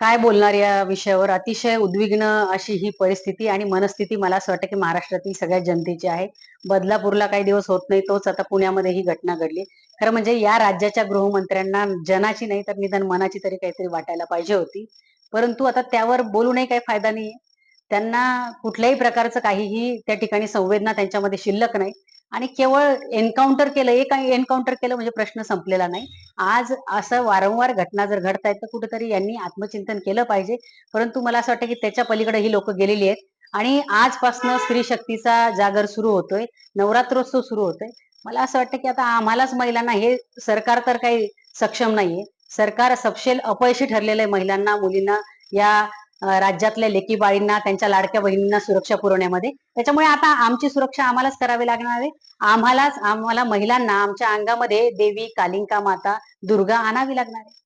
काय बोलणार या विषयावर? अतिशय उद्विग्न अशी ही परिस्थिती आणि मनस्थिती मला असं वाटतं की महाराष्ट्रातील सगळ्या जनतेची आहे. बदलापूरला काही दिवस होत नाही तोच आता पुण्यामध्ये ही घटना घडली. खरं म्हणजे या राज्याच्या गृहमंत्र्यांना जनाची नाही तर निदान मनाची तरी काहीतरी वाटायला पाहिजे होती. परंतु आता त्यावर बोलूनही काही फायदा नाही त्यांना कुठल्याही प्रकारचं काहीही त्या ठिकाणी संवेदना त्यांच्यामध्ये शिल्लक नाही. आणि केवळ एन्काउंटर केलं एक एन्काउंटर केलं म्हणजे प्रश्न संपलेला नाही. आज असं वारंवार घटना जर घडत आहेत तर कुठेतरी यांनी आत्मचिंतन केलं पाहिजे. परंतु मला असं वाटतं की त्याच्या पलीकडे ही लोक गेलेली आहेत. आणि आजपासनं स्त्री शक्तीचा जागर सुरू होतोय. नवरात्रोत्सव सुरू होतोय. मला असं वाटतं की आता आम्हालाच महिलांना हे सरकार तर काही सक्षम नाहीये. सरकार सपशेल अपयशी ठरलेलं आहे महिलांना मुलींना या राज्यातल्या लेकी बाळींना त्यांच्या लाडक्या बहिणींना सुरक्षा पुरवण्यामध्ये. त्याच्यामुळे आता आमची सुरक्षा आम्हालाच करावी लागणार आहे. आम्हालाच आम्हाला महिलांना आमच्या अंगामध्ये देवी कालिंका माता दुर्गा आणावी लागणार आहे.